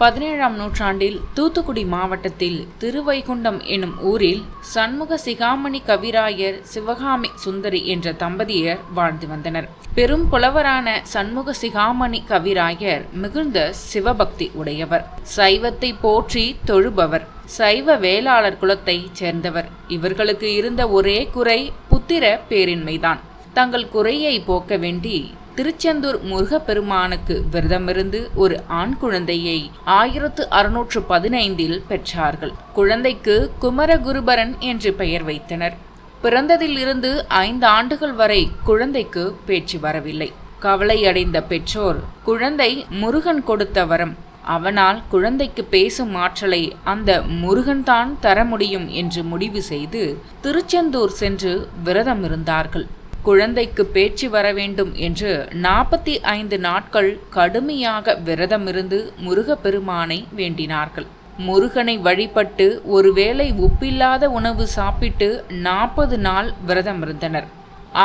பதினேழாம் நூற்றாண்டில் தூத்துக்குடி மாவட்டத்தில் திருவைகுண்டம் எனும் ஊரில் சண்முக சிகாமணி கவிராயர் சிவகாமி சுந்தரி என்ற தம்பதியர் வாழ்ந்து வந்தனர். பெரும் புலவரான சண்முக சிகாமணி கவிராயர் மிகுந்த சிவபக்தி உடையவர். சைவத்தை போற்றி தொழுபவர். சைவ வேளாளர் குலத்தைச் சேர்ந்தவர். இவர்களுக்கு இருந்த ஒரே குறை புத்திர பேரின்மைதான். தங்கள் குறையை போக்க வேண்டி திருச்செந்தூர் முருகப்பெருமானுக்கு விரதமிருந்து ஒரு ஆண் குழந்தையை ஆயிரத்து அறுநூற்று பதினைந்தில் பெற்றார்கள். குழந்தைக்கு குமரகுருபரன் என்று பெயர் வைத்தனர். பிறந்ததிலிருந்து ஐந்து ஆண்டுகள் வரை குழந்தைக்கு பேச்சு வரவில்லை. கவலையடைந்த பெற்றோர் குழந்தை முருகன் கொடுத்த வரம். அவனால் குழந்தைக்கு பேசும் ஆற்றலை அந்த முருகன்தான் தர முடியும் என்று முடிவு செய்து திருச்செந்தூர் சென்று விரதம் இருந்தார்கள் குழந்தைக்கு பேச்சு வர வேண்டும் என்று நாற்பத்தி ஐந்து நாட்கள் கடுமையாக விரதமிருந்து முருகப்பெருமானை வேண்டினார்கள். முருகனை வழிபட்டு ஒருவேளை உப்பில்லாத உணவு சாப்பிட்டு நாற்பது நாள் விரதம் இருந்தனர்.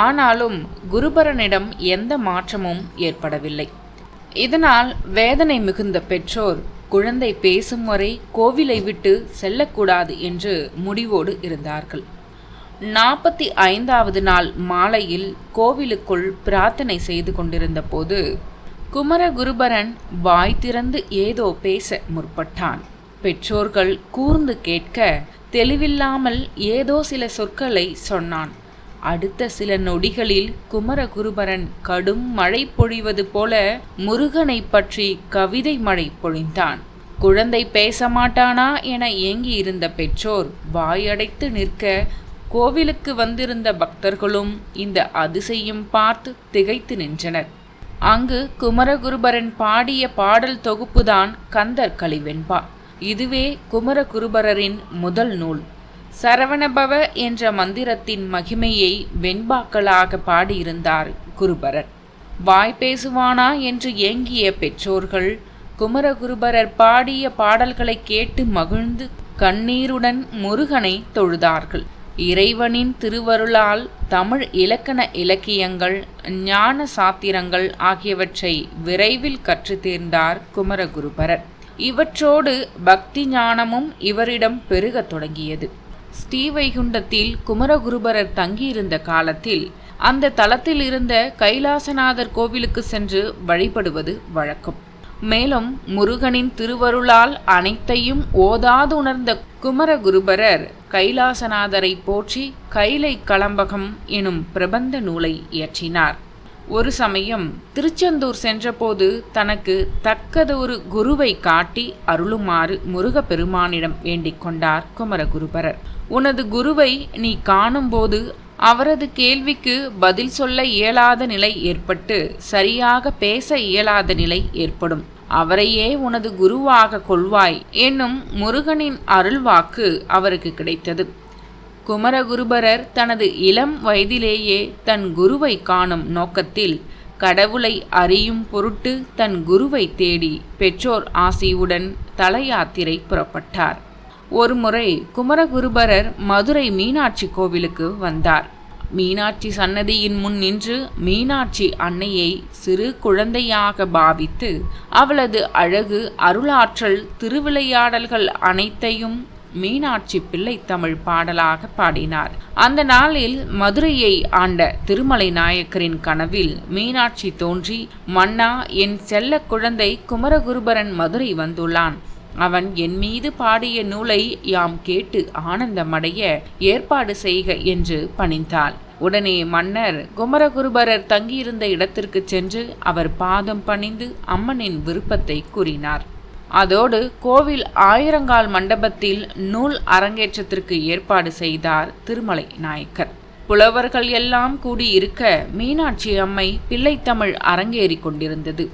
ஆனாலும் குருபரனிடம் எந்த மாற்றமும் ஏற்படவில்லை. இதனால் வேதனை மிகுந்த பெற்றோர் குழந்தை பேசும் வரை கோவிலை விட்டு செல்லக்கூடாது என்று முடிவோடு இருந்தார்கள். நாற்பத்தி ஐந்தாவது நாள் மாலையில் கோவிலுக்குள் பிரார்த்தனை செய்து கொண்டிருந்த போது குமரகுருபரன் வாய் திறந்து ஏதோ பேச முற்பட்டான். பெற்றோர்கள் கூர்ந்து கேட்க தெளிவில்லாமல் ஏதோ சில சொற்களை சொன்னான். அடுத்த சில நொடிகளில் குமரகுருபரன் கடும் மழை பொழிவது போல முருகனை பற்றி கவிதை மழை பொழிந்தான். குழந்தை பேச மாட்டானா என ஏங்கி இருந்த பெற்றோர் வாயடைத்து நிற்க கோவிலுக்கு வந்திருந்த பக்தர்களும் இந்த அதிசயம் பார்த்து திகைத்து நின்றனர். அங்கு குமரகுருபரன் பாடிய பாடல் தொகுப்புதான் கந்தர் கலிவெண்பா இதுவே குமரகுருபரரின் முதல் நூல். சரவணபவ என்ற மந்திரத்தின் மகிமையை வெண்பாக்களாக பாடியிருந்தார் குருபரர். வாய் பேசுவானா என்று ஏங்கிய பெற்றோர்கள் குமரகுருபரர் பாடிய பாடல்களை கேட்டு மகிழ்ந்து கண்ணீருடன் முருகனை தொழுதார்கள். இறைவனின் திருவருளால் தமிழ் இலக்கண இலக்கியங்கள் ஞான சாத்திரங்கள் ஆகியவற்றை விரைவில் கற்று தேர்ந்தார் குமரகுருபரர். இவற்றோடு பக்தி ஞானமும் இவரிடம் பெருகத் தொடங்கியது. ஸ்ரீவைகுண்டத்தில் குமரகுருபரர் தங்கியிருந்த காலத்தில் அந்த தலத்தில் இருந்த கைலாசநாதர் கோவிலுக்கு சென்று வழிபடுவது வழக்கம். மேலும் முருகனின் திருவருளால் அனைத்தையும் ஓதாது உணர்ந்த குமரகுருபரர் கைலாசநாதரை போற்றி கைலை களம்பகம் எனும் பிரபந்த நூலை இயற்றினார். ஒரு சமயம் திருச்செந்தூர் சென்றபோது தனக்கு தக்கதொரு குருவை காட்டி அருளுமாறு முருகப்பெருமானிடம் வேண்டிக் கொண்டார் குமரகுருபரர். உனது குருவை நீ காணும்போது அவரது கேள்விக்கு பதில் சொல்ல இயலாத நிலை ஏற்பட்டு சரியாக பேச இயலாத நிலை ஏற்படும். அவரையே உனது குருவாக கொள்வாய் என்னும் முருகனின் அருள்வாக்கு அவருக்கு கிடைத்தது. குமரகுருபரர் தனது இளம் வயதிலேயே தன் குருவை காணும் நோக்கத்தில் கடவுளை அறியும் பொருட்டு தன் குருவை தேடி பெற்றோர் ஆசியுடன் தலையாத்திரை புறப்பட்டார். ஒருமுறை குமரகுருபரர் மதுரை மீனாட்சி கோவிலுக்கு வந்தார். மீனாட்சி சன்னதியின் முன் நின்று மீனாட்சி அன்னையை சிறு குழந்தையாக பாவித்து அவளது அழகு அருளாற்றல் திருவிளையாடல்கள் அனைத்தையும் மீனாட்சி பிள்ளை தமிழ் பாடலாக பாடினார். அந்த நாளில் மதுரையை ஆண்ட திருமலை நாயக்கரின் கனவில் மீனாட்சி தோன்றி மன்னா என் செல்ல குழந்தை குமரகுருபரன் மதுரை வந்துள்ளான். அவன் என் மீது பாடிய நூலை யாம் கேட்டு ஆனந்தமடைய ஏற்பாடு செய்க என்று பணிந்தாள். உடனே மன்னர் குமரகுருபரர் தங்கியிருந்த இடத்திற்கு சென்று அவர் பாதம் பணிந்து அம்மனின் விருப்பத்தை கூறினார். அதோடு கோவில் ஆயிரங்கால் மண்டபத்தில் நூல் அரங்கேற்றத்திற்கு ஏற்பாடு செய்தார் திருமலை நாயக்கர். புலவர்கள் எல்லாம் கூடியிருக்க மீனாட்சி அம்மை பிள்ளைத்தமிழ் அரங்கேறி கொண்டிருந்தது.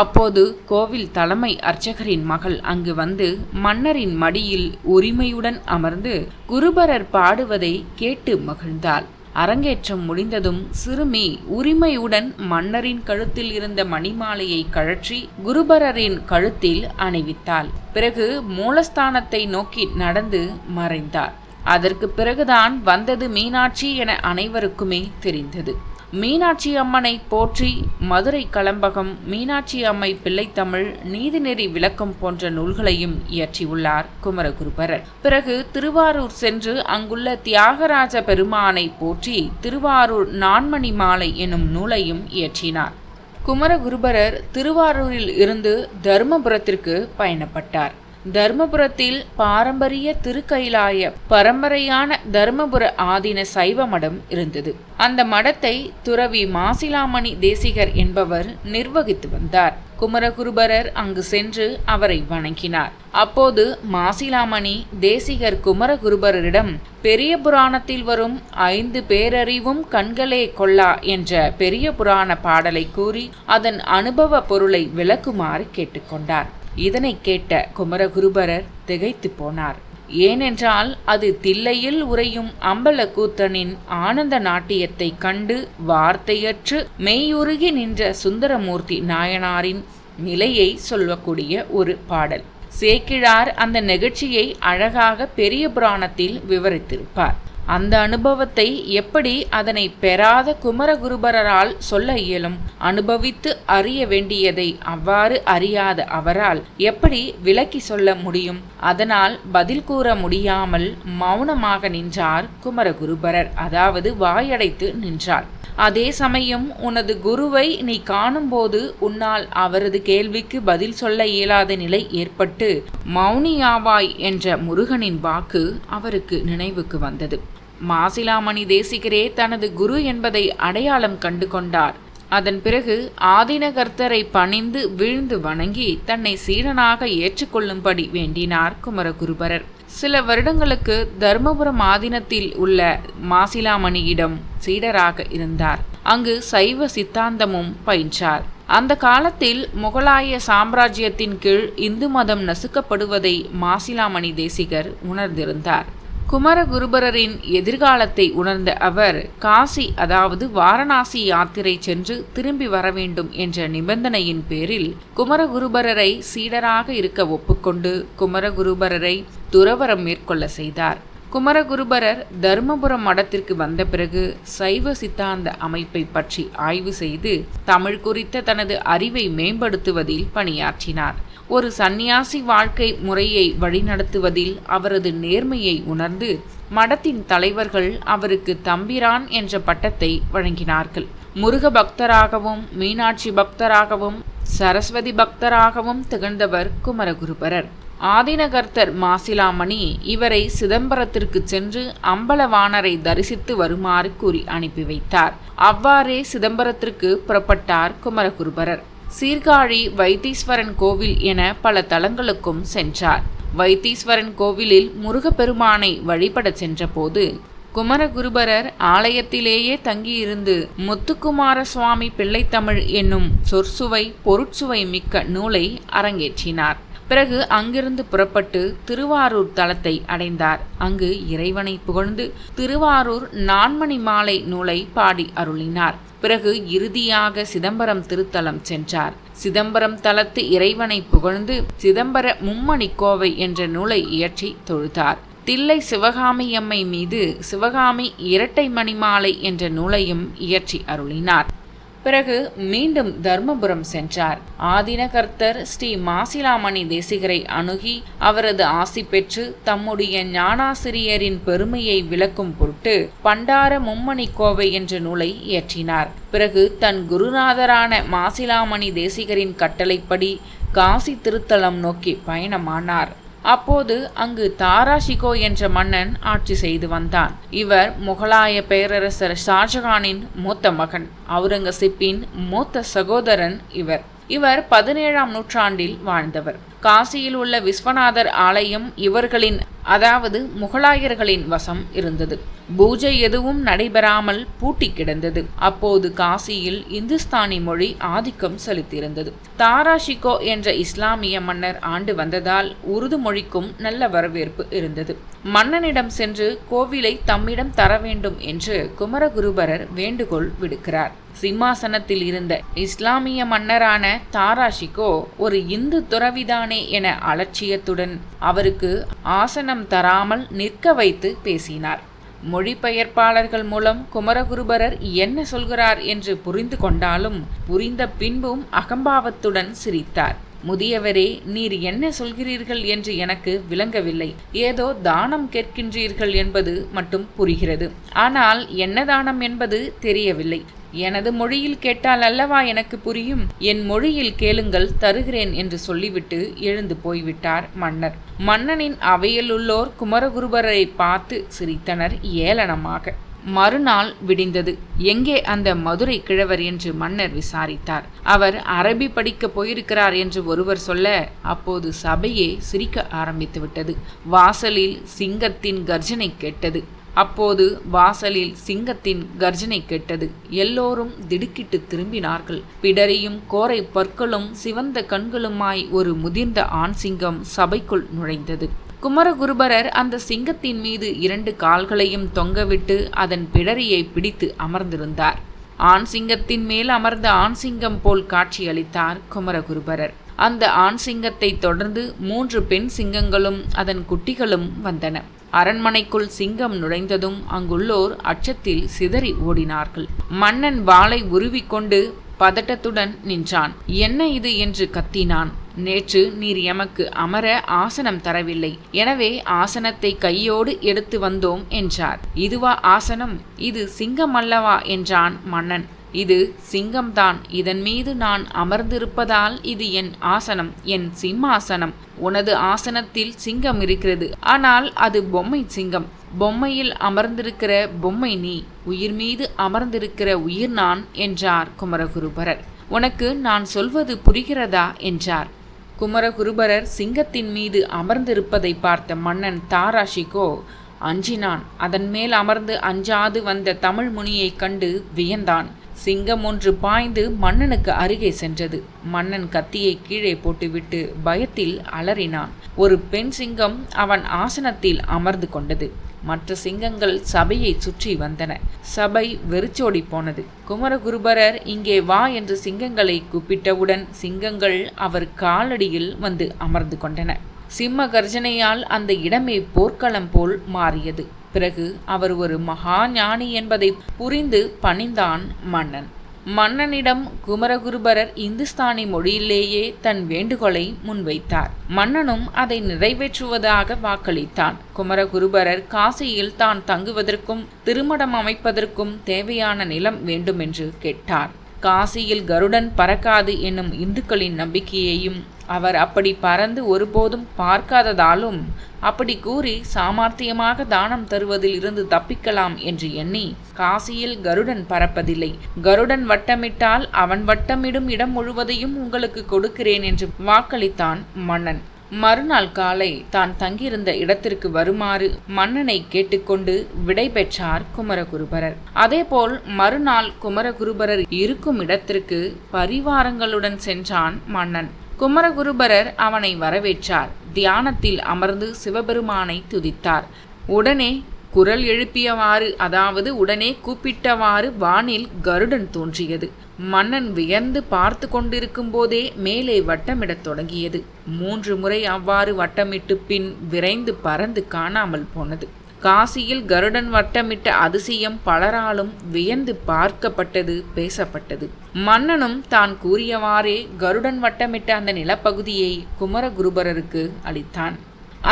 அப்போது கோவில் தலைமை அர்ச்சகரின் மகள் அங்கு வந்து மன்னரின் மடியில் உரிமையுடன் அமர்ந்து குருபரர் பாடுவதை கேட்டு மகிழ்ந்தாள். அரங்கேற்றம் முடிந்ததும் சிறுமி உரிமையுடன் மன்னரின் கழுத்தில் இருந்த மணிமாலையை கழற்றி குருபரரின் கழுத்தில் அணிவித்தாள். பிறகு மூலஸ்தானத்தை நோக்கி நடந்து மறைந்தார். அதற்கு பிறகுதான் வந்தது மீனாட்சி என அனைவருக்குமே தெரிந்தது. மீனாட்சி அம்மனை போற்றி மதுரை கலம்பகம் மீனாட்சி அம்மை பிள்ளைத்தமிழ் நீதிநெறி விளக்கம் போன்ற நூல்களையும் இயற்றியுள்ளார் குமரகுருபரர். பிறகு திருவாரூர் சென்று அங்குள்ள தியாகராஜ பெருமானை போற்றி திருவாரூர் நான்மணி மாலை எனும் நூலையும் இயற்றினார். குமரகுருபரர் திருவாரூரில் இருந்து தருமபுரத்திற்கு பயணப்பட்டார். தர்மபுரத்தில் பாரம்பரிய திருக்கைலாய பரம்பரையான தர்மபுர ஆதீன சைவ மடம் இருந்தது. அந்த மடத்தை துறவி மாசிலாமணி தேசிகர் என்பவர் நிர்வகித்து வந்தார். குமரகுருபரர் அங்கு சென்று அவரை வணங்கினார். அப்போது மாசிலாமணி தேசிகர் குமரகுருபரரிடம் பெரிய புராணத்தில் வரும் ஐந்து பேரறிவும் கண்களே கொள்ளா என்ற பெரிய புராண பாடலை கூறி அதன் அனுபவ பொருளை விளக்குமாறு கேட்டுக்கொண்டார். இதனை கேட்ட குமரகுருபரர் திகைத்து போனார். ஏனென்றால் அது தில்லையில் உறையும் அம்பலக்கூத்தனின் ஆனந்த நாட்டியத்தை கண்டு வார்த்தையற்று மெய்யுருகி நின்ற சுந்தரமூர்த்தி நாயனாரின் நிலையை சொல்லக்கூடிய ஒரு பாடல். சேக்கிழார் அந்த நிகழ்ச்சியை அழகாக பெரிய புராணத்தில் விவரித்திருப்பார். அந்த அனுபவத்தை எப்படி அதனை பெறாத குமரகுருபரரால் சொல்ல இயலும்? அனுபவித்து அறிய வேண்டியதை அவ்வாறு அறியாத அவரால் எப்படி விளக்கி சொல்ல முடியும்? அதனால் பதில் கூற முடியாமல் மௌனமாக நின்றார் குமரகுருபரர் அதாவது வாயடைத்து நின்றார். அதே சமயம் உனது குருவை நீ காணும்போது உன்னால் அவரது கேள்விக்கு பதில் சொல்ல இயலாத நிலை ஏற்பட்டு மௌனியாவாய் என்ற முருகனின் வாக்கு அவருக்கு நினைவுக்கு வந்தது. மாசிலாமணி தேசிகரே தனது குரு என்பதை அடையாளம் கண்டு கொண்டார். அதன் பிறகு ஆதினகர்த்தரை பணிந்து வீழ்ந்து வணங்கி தன்னை சீடனாக ஏற்றுக்கொள்ளும்படி வேண்டினார் குமரகுருபரர். சில வருடங்களுக்கு தர்மபுரம் ஆதீனத்தில் உள்ள மாசிலாமணியிடம் சீடராக இருந்தார். அங்கு சைவ சித்தாந்தமும் பயின்றார். அந்த காலத்தில் முகலாய சாம்ராஜ்யத்தின் கீழ் இந்து மதம் நசுக்கப்படுவதை மாசிலாமணி தேசிகர் உணர்ந்திருந்தார். குமரகுருபரரின் எதிர்காலத்தை உணர்ந்த அவர் காசி அதாவது வாரணாசி யாத்திரை சென்று திரும்பி வர வேண்டும் என்ற நிபந்தனையின் பேரில் குமரகுருபரரை சீடராக இருக்க ஒப்புக்கொண்டு குமரகுருபரரை துறவரம் மேற்கொள்ள செய்தார். குமரகுருபரர் தருமபுரம் மடத்திற்கு வந்த பிறகு சைவ சித்தாந்த அமைப்பை பற்றி ஆய்வு செய்து தமிழ் குறித்த தனது அறிவை மேம்படுத்துவதில் பணியாற்றினார். ஒரு சந்நியாசி வாழ்க்கை முறையை வழிநடத்துவதில் அவரது நேர்மையை உணர்ந்து மடத்தின் தலைவர்கள் அவருக்கு தம்பிரான் என்ற பட்டத்தை வழங்கினார்கள். முருக பக்தராகவும் மீனாட்சி பக்தராகவும் சரஸ்வதி பக்தராகவும் திகழ்ந்தவர் குமரகுருபரர். ஆதினகர்த்தர் மாசிலாமணி இவரை சிதம்பரத்திற்கு சென்று அம்பலவாணரை தரிசித்து வருமாறு கூறி அனுப்பி வைத்தார். அவ்வாறே சிதம்பரத்திற்கு புறப்பட்டார் குமரகுருபரர். சீர்காழி வைத்தீஸ்வரன் கோவில் என பல தலங்களுக்கும் சென்றார். வைத்தீஸ்வரன் கோவிலில் முருகப்பெருமானை வழிபடச் சென்றபோது குமரகுருபரர் ஆலயத்திலேயே தங்கியிருந்து முத்துக்குமார சுவாமி பிள்ளைத்தமிழ் என்னும் சொற்சுவை பொருட்சுவை மிக்க நூலை அரங்கேற்றினார். பிறகு அங்கிருந்து புறப்பட்டு திருவாரூர் தலத்தை அடைந்தார். அங்கு இறைவனை புகழ்ந்து திருவாரூர் நான்மணி மாலை நூலை பாடி அருளினார். பிறகு இறுதியாக சிதம்பரம் திருத்தலம் சென்றார். சிதம்பரம் தலத்து இறைவனை புகழ்ந்து சிதம்பர மும்மணி கோவை என்ற நூலை இயற்றி தொழுதார். தில்லை சிவகாமியம்மை மீது சிவகாமி இரட்டை மணிமாலை என்ற நூலையும் இயற்றி அருளினார். பிறகு மீண்டும் தர்மபுரம் சென்றார். ஆதினகர்த்தர் ஸ்ரீ மாசிலாமணி தேசிகரை அணுகி அவரது ஆசி பெற்று தம்முடைய ஞானாசிரியரின் பெருமையை விளக்கும் பொருட்டு பண்டார மும்மணி கோவை என்ற நூலை இயற்றினார். பிறகு தன் குருநாதரான மாசிலாமணி தேசிகரின் கட்டளைப்படி காசி திருத்தலம் நோக்கி பயணமானார். அப்போது அங்கு தாராஷிகோ என்ற மன்னன் ஆட்சி செய்து வந்தான். இவர் முகலாய பேரரசர் ஷாஜகானின் மூத்த மகன். அவுரங்கசீப்பின் மூத்த சகோதரன் இவர். இவர் பதினேழாம் நூற்றாண்டில் வாழ்ந்தவர். காசியில் உள்ள விஸ்வநாதர் ஆலயம் இவர்களின் அதாவது முகலாயர்களின் வசம் இருந்தது. பூஜை எதுவும் நடைபெறாமல் பூட்டி கிடந்தது. அப்போது காசியில் இந்துஸ்தானி மொழி ஆதிக்கம் செலுத்தியிருந்தது. தாராஷிகோ என்ற இஸ்லாமிய மன்னர் ஆண்டு வந்ததால் உருது மொழிக்கும் நல்ல வரவேற்பு இருந்தது. மன்னனிடம் சென்று கோவிலை தம்மிடம் தர வேண்டும் என்று குமரகுருபரர் வேண்டுகோள் விடுக்கிறார். சிம்மாசனத்தில் இருந்த இஸ்லாமிய மன்னரான தாராஷிகோ ஒரு இந்து துறவிதானே என அலட்சியத்துடன் அவருக்கு ஆசனம் தராமல் நிற்க வைத்து பேசினார். மொழிபெயர்ப்பாளர்கள் மூலம் குமரகுருபரர் என்ன சொல்கிறார் என்று புரிந்து கொண்டாலும் புரிந்த பின்பும் அகம்பாவத்துடன் சிரித்தார். முதியவரே நீர் என்ன சொல்கிறீர்கள் என்று எனக்கு விளங்கவில்லை. ஏதோ தானம் கேட்கின்றீர்கள் என்பது மட்டும் புரிகிறது. ஆனால் என்ன தானம் என்பது தெரியவில்லை. எனது மொழியில் கேட்டால் அல்லவா எனக்கு புரியும்? என் மொழியில் கேளுங்கள் தருகிறேன் என்று சொல்லிவிட்டு எழுந்து போய்விட்டார் மன்னர். மன்னனின் அவையிலுள்ளோர் குமரகுருபரை பார்த்து சிரித்தனர் ஏளனமாக. மறுநாள் விடிந்தது. எங்கே அந்த மதுரை கிழவர் என்று மன்னர் விசாரித்தார். அவர் அரபி படிக்கப் போயிருக்கிறார் என்று ஒருவர் சொல்ல அப்போது சபையே சிரிக்க ஆரம்பித்து விட்டது. வாசலில் சிங்கத்தின் கர்ஜனை கேட்டது. அப்போது வாசலில் சிங்கத்தின் கர்ஜனை கேட்டது. எல்லோரும் திடுக்கிட்டு திரும்பினார்கள். பிடரியும் கோரை பற்களும் சிவந்த கண்களுமாய் ஒரு முதிர்ந்த ஆண் சிங்கம் சபைக்குள் நுழைந்தது. குமரகுருபரர் அந்த சிங்கத்தின் மீது இரண்டு கால்களையும் தொங்கவிட்டு அதன் பிடரியை பிடித்து அமர்ந்திருந்தார். ஆண் சிங்கத்தின் மேல் அமர்ந்த ஆண் சிங்கம் போல் காட்சியளித்தார் குமரகுருபரர். அந்த ஆண் சிங்கத்தை தொடர்ந்து மூன்று பெண் சிங்கங்களும் அதன் குட்டிகளும் வந்தன. அரண்மனைக்குள் சிங்கம் நுழைந்ததும் அங்குள்ளோர் அச்சத்தில் சிதறி ஓடினார்கள். மன்னன் வாளை உருவிக்கொண்டு பதட்டத்துடன் நின்றான். என்ன இது? என்று கத்தினான். நேற்று நீர் எமக்கு அமர ஆசனம் தரவில்லை. எனவே ஆசனத்தை கையோடு எடுத்து வந்தோம் என்றார். இதுவா ஆசனம்? இது சிங்கம் அல்லவா என்றான் மன்னன். இது சிங்கம்தான். இதன் மீது நான் அமர்ந்திருப்பதால் இது என் ஆசனம் என் சிம்மாசனம். உனது ஆசனத்தில் சிங்கம் இருக்கிறது. ஆனால் அது பொம்மை சிங்கம். பொம்மையில் அமர்ந்திருக்கிற பொம்மை நீ. உயிர் மீது அமர்ந்திருக்கிற உயிர் நான் என்றார் குமரகுருபரர். உனக்கு நான் சொல்வது புரிகிறதா? என்றார். குமரகுருபரர் சிங்கத்தின் மீது அமர்ந்திருப்பதை பார்த்த மன்னன் தாராஷிகோ அஞ்சினான். அதன் மேல் அமர்ந்து அஞ்சாது வந்த தமிழ் முனியைக் கண்டு வியந்தான். சிங்கம் ஒன்று பாய்ந்து மன்னனுக்கு அருகே சென்றது. மன்னன் கத்தியை கீழே போட்டுவிட்டு பயத்தில் அலறினான். ஒரு பெண் சிங்கம் அவன் ஆசனத்தில் அமர்ந்து கொண்டது. மற்ற சிங்கங்கள் சபையை சுற்றி வந்தன. சபை வெறிச்சோடி போனது. குமரகுருபரர் இங்கே வா என்று சிங்கங்களை கூப்பிட்டவுடன் சிங்கங்கள் அவர் காலடியில் வந்து அமர்ந்து கொண்டன. சிம்ம கர்ஜனையால் அந்த இடமே போர்க்களம் போல் மாறியது. பிறகு அவர் ஒரு மகா ஞானி என்பதை புரிந்து பணிந்தான் மன்னன். மன்னனிடம் குமரகுருபரர் இந்துஸ்தானி மொழியிலேயே தன் வேண்டுகோளை முன்வைத்தார். மன்னனும் அதை நிறைவேற்றுவதாக வாக்களித்தான். குமரகுருபரர் காசியில் தான் தங்குவதற்கும் திருமணம் அமைப்பதற்கும் தேவையான நிலம் வேண்டுமென்று கேட்டார். காசியில் கருடன் பறக்காது என்னும் இந்துக்களின் நம்பிக்கையையும் அவர் அப்படி பறந்து ஒருபோதும் பார்க்காததாலும் அப்படி கூறி சாமர்த்தியமாக தானம் தருவதில் இருந்து தப்பிக்கலாம் என்று எண்ணி காசியில் கருடன் பறப்பதில்லை. கருடன் வட்டமிட்டால் அவன் வட்டமிடும் இடம் முழுவதையும் உங்களுக்கு கொடுக்கிறேன் என்று வாக்களித்தான் மன்னன். மறுநாள் காலை தான் தங்கியிருந்த இடத்திற்கு வருமாறு மன்னனை கேட்டுக்கொண்டு விடை பெற்றார் குமரகுருபரர். அதேபோல் மறுநாள் குமரகுருபரர் இருக்கும் இடத்திற்கு பரிவாரங்களுடன் சென்றான் மன்னன். குமரகுருபரர் அவனை வரவேற்றார். தியானத்தில் அமர்ந்து சிவபெருமானை துதித்தார். உடனே குரல் எழுப்பியவாறு அதாவது உடனே கூப்பிட்டவாறு வானில் கருடன் தோன்றியது. மன்னன் வியந்து பார்த்து கொண்டிருக்கும் போதே மேலே வட்டமிடத் தொடங்கியது. மூன்று முறை அவ்வாறு வட்டமிட்டு பின் விரைந்து பறந்து காணாமல் போனது. காசியில் கருடன் வட்டமிட்ட அதிசயம் பலராலும் வியந்து பார்க்கப்பட்டது பேசப்பட்டது. மன்னனும் தான் கூறியவாறே கருடன் வட்டமிட்ட அந்த நிலப்பகுதியை குமரகுருபரருக்கு அளித்தான்.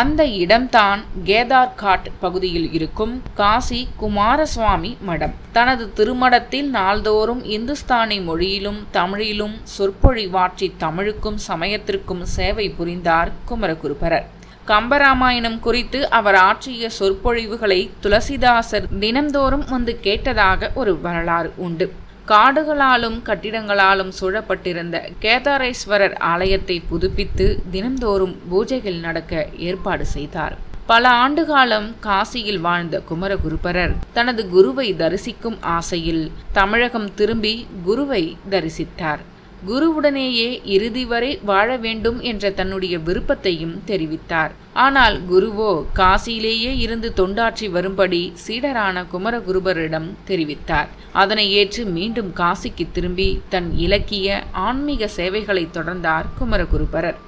அந்த இடம்தான் கேதார்காட் பகுதியில் இருக்கும் காசி குமாரசுவாமி மடம். தனது திருமடத்தில் நாள்தோறும் இந்துஸ்தானி மொழியிலும் தமிழிலும் சொற்பொழிவாற்றி தமிழுக்கும் சமயத்திற்கும் சேவை புரிந்தார் குமரகுருபரர். கம்பராமாயணம் குறித்து அவர் ஆற்றிய சொற்பொழிவுகளை துளசிதாசர் தினந்தோறும் வந்து கேட்டதாக ஒரு வரலாறு உண்டு. காடுகளாலும் கட்டிடங்களாலும் சூழப்பட்டிருந்த கேதாரேஸ்வரர் ஆலயத்தை புதுப்பித்து தினந்தோறும் பூஜைகள் நடக்க ஏற்பாடு செய்தார். பல ஆண்டுகாலம் காசியில் வாழ்ந்த குமரகுருபரர் தனது குருவை தரிசிக்கும் ஆசையில் தமிழகம் திரும்பி குருவை தரிசித்தார். குருவுடனேயே இறுதி வரை வாழ வேண்டும் என்ற தன்னுடைய விருப்பத்தையும் தெரிவித்தார். ஆனால் குருவோ காசியிலேயே இருந்து தொண்டாற்றி வரும்படி சீடரான குமரகுருபரிடம் தெரிவித்தார். அதனை ஏற்று மீண்டும் காசிக்கு திரும்பி தன் இலக்கிய ஆன்மீக சேவைகளை தொடர்ந்தார் குமரகுருபரர்.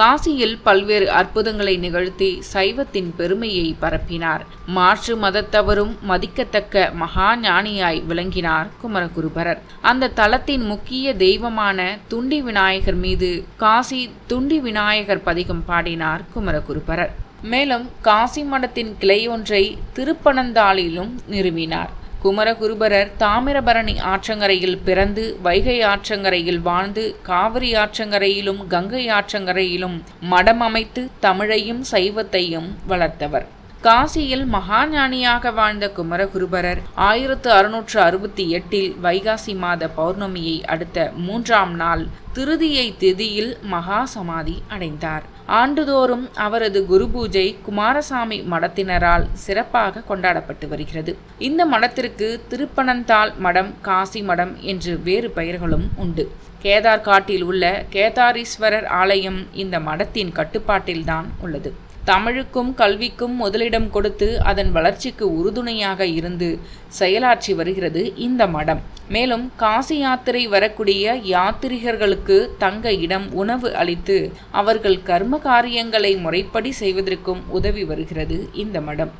காசியில் பல்வேறு அற்புதங்களை நிகழ்த்தி சைவத்தின் பெருமையை பரப்பினார். மாற்று மதத்தவரும் மதிக்கத்தக்க மகா ஞானியாய் விளங்கினார் குமரகுருபரர். அந்த தலத்தின் முக்கிய தெய்வமான துண்டி விநாயகர் மீது காசி துண்டி விநாயகர் பதிகம் பாடினார் குமரகுருபரர். மேலும் காசி மடத்தின் கிளை ஒன்றை திருப்பனந்தாளிலும் நிறுவினார். குமரகுருபரர் தாமிரபரணி ஆற்றங்கரையில் பிறந்து வைகை ஆற்றங்கரையில் வாழ்ந்து காவிரி ஆற்றங்கரையிலும் கங்கை ஆற்றங்கரையிலும் மடம் அமைத்து தமிழையும் சைவத்தையும் வளர்த்தவர். காசியில் மகாஞானியாக வாழ்ந்த குமரகுருபரர் ஆயிரத்து அறுநூற்று அறுபத்தி எட்டில் வைகாசி மாத பௌர்ணமியை அடுத்த மூன்றாம் நாள் திருதியை திதியில் மகா சமாதி அடைந்தார். ஆண்டுதோறும் அவரது குரு பூஜை குமாரசாமி மடத்தினரால் சிறப்பாக கொண்டாடப்பட்டு வருகிறது. இந்த மடத்திற்கு திருப்பனந்தாள் மடம் காசி மடம் என்று வேறு பெயர்களும் உண்டு. கேதார் காட்டில் உள்ள கேதாரீஸ்வரர் ஆலயம் இந்த மடத்தின் கட்டுப்பாட்டில்தான் உள்ளது. தமிழுக்கும் கல்விக்கும் முதலிடம் கொடுத்து அதன் வளர்ச்சிக்கு உறுதுணையாக இருந்து செயலாற்றி வருகிறது இந்த மடம். மேலும் காசி யாத்திரை வரக்கூடிய யாத்திரிகர்களுக்கு தங்க இடம் உணவு அளித்து அவர்கள் கர்ம காரியங்களை முறைப்படி செய்வதற்கும் உதவி வருகிறது இந்த மடம்.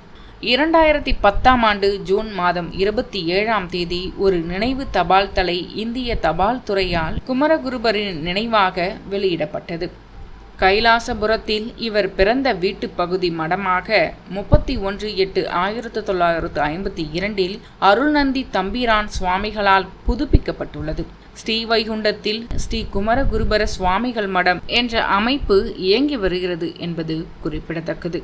இரண்டாயிரத்தி பத்தாம் ஆண்டு ஜூன் மாதம் இருபத்தி ஏழாம் தேதி ஒரு நினைவு தபால் தலை இந்திய தபால் துறையால் குமரகுருபரின் நினைவாக வெளியிடப்பட்டது. கைலாசபுரத்தில் இவர் பிறந்த வீட்டு பகுதி மடமாக முப்பத்தி ஒன்று எட்டு ஆயிரத்தி தொள்ளாயிரத்து ஐம்பத்தி இரண்டில் அருள்நந்தி தம்பிரான் சுவாமிகளால் புதுப்பிக்கப்பட்டுள்ளது. ஸ்ரீவைகுண்டத்தில் ஸ்ரீ குமரகுருபர சுவாமிகள் மடம் என்ற அமைப்பு இயங்கி வருகிறது என்பது குறிப்பிடத்தக்கது.